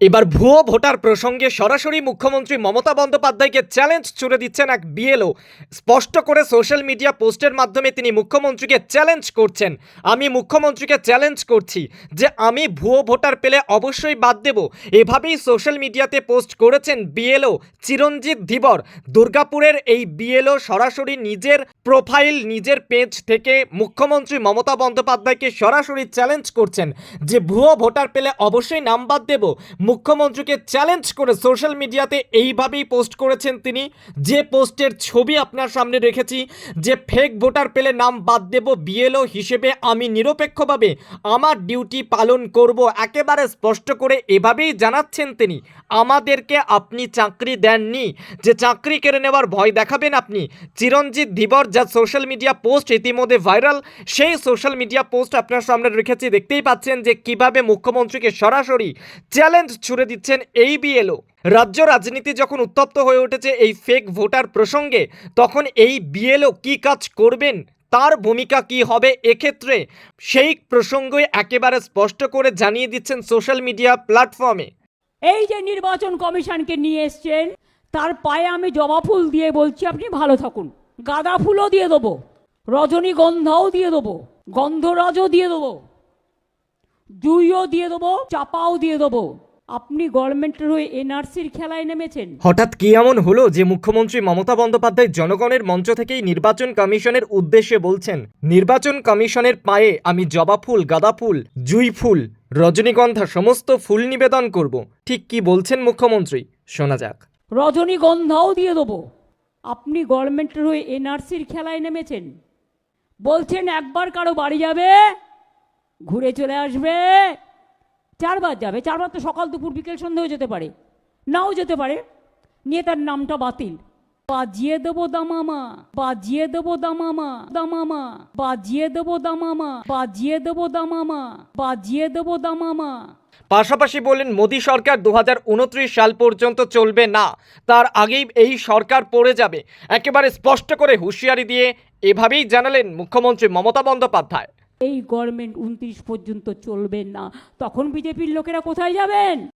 এবার ভুয়ো ভোটার প্রসঙ্গে সরাসরি মুখ্যমন্ত্রী মমতা বন্দ্যোপাধ্যায়কে চ্যালেঞ্জ ছুড়ে দিচ্ছেন এক বিএলও। স্পষ্ট করে সোশ্যাল মিডিয়া পোস্টের মাধ্যমে তিনি মুখ্যমন্ত্রীকে চ্যালেঞ্জ করছেন। আমি মুখ্যমন্ত্রীকে চ্যালেঞ্জ করছি যে আমি ভুয়ো ভোটার পেলে অবশ্যই বাদ দেব। এভাবেই সোশ্যাল মিডিয়াতে পোস্ট করেছেন বিএলও চিরঞ্জিত ধীবর। দুর্গাপুরের এই বিএলও সরাসরি নিজের প্রোফাইল, নিজের পেজ থেকে মুখ্যমন্ত্রী মমতা বন্দ্যোপাধ্যায়কে সরাসরি চ্যালেঞ্জ করছেন যে ভুয়ো ভোটার পেলে অবশ্যই নাম বাদ দেব। মুখ্যমন্ত্রীকে চ্যালেঞ্জ করে সোশ্যাল মিডিয়াতে এইভাবেই পোস্ট করেছেন তিনি। যে পোস্টের ছবি আপনার সামনে রেখেছি, যে ফেক ভোটার পেলে নাম বাদ দেব বিএলও হিসেবে আমি নিরপেক্ষভাবে আমার ডিউটি পালন করব, একেবারে স্পষ্ট করে এভাবেই জানাচ্ছেন তিনি। আমাদেরকে আপনি চাকরি দেননি, যে চাকরি কেড়ে নেওয়ার ভয় দেখাবেন আপনি। চিরঞ্জিত ধীবর যা সোশ্যাল মিডিয়া পোস্ট ইতিমধ্যে ভাইরাল সেই সোশ্যাল মিডিয়া পোস্ট আপনার সামনে রেখেছি। দেখতেই পাচ্ছেন যে কীভাবে মুখ্যমন্ত্রীকে সরাসরি চ্যালেঞ্জ ছুড়ে দিচ্ছেন এই বিএলও রাজ্য রাজনীতি যখন উত্তপ্ত হয়ে উঠেছে এই ফেক ভোটার প্রসঙ্গে, তখন এই বিএলও কি কাজ করবেন? তার ভূমিকা কি হবে এক্ষেত্রে? সেই প্রসঙ্গে একেবারে স্পষ্ট করে জানিয়ে দিচ্ছেন সোশ্যাল মিডিয়া প্ল্যাটফর্মে এই যে নির্বাচন কমিশনকে নিয়ে এসছেন, তার পায়ে আমি জবা ফুল দিয়ে বলছি, আপনি ভালো থাকুন। গাঁদা ফুলও দিয়ে দেবো, রজনীগন্ধাও দিয়ে দেবো, গন্ধরাজও দিয়ে দেবো, জুইও দিয়ে দেবো, চাপাও দিয়ে দেবো। আপনি গভর্নমেন্টের হয়ে এনআরসির খেলায় নেমেছেন। হঠাৎ কি এমন হলো যে মুখ্যমন্ত্রী মমতা বন্দ্যোপাধ্যায় জনগণের মঞ্চ থেকেই নির্বাচন কমিশনের উদ্দেশ্যে বলছেন নির্বাচন কমিশনের পায়ে আমি জবা ফুল গাঁদা ফুল জুই ফুল রজনীগন্ধা সমস্ত ফুল নিবেদন করব। ঠিক কি বলছেন মুখ্যমন্ত্রী? শোনা যাক। রজনীগন্ধাও দিয়ে দেবো। আপনি গভর্নমেন্টের হয়ে এনআরসির খেলায় নেমেছেন। বলছেন একবার কারও বাড়ি যাবে ঘুরে চলে আসবে চারবার যাবে, চারবার তো সকাল, দুপুর, বিকেল সন্ধেও যেতে পারে। নাও যেতে পারে। নিয়ে তার নামটা বাতিল। বাজিয়ে দেবো দামামা, বাজিয়ে দেবো দামামা দামামা, বাজিয়ে দেবো দামামা, বাজিয়ে দেবো দামামা, বাজিয়ে দেবো দামামা। পাশাপাশি বললেন মোদী সরকার দু হাজার উনত্রিশ সাল পর্যন্ত চলবে না। তার আগেই এই সরকার পড়ে যাবে। একেবারে স্পষ্ট করে হুঁশিয়ারি দিয়ে এভাবেই জানালেন মুখ্যমন্ত্রী মমতা বন্দ্যোপাধ্যায়। এই গভর্নমেন্ট উনত্রিশ পর্যন্ত চলবেন না। তখন বিজেপির লোকেরা কোথায় যাবেন?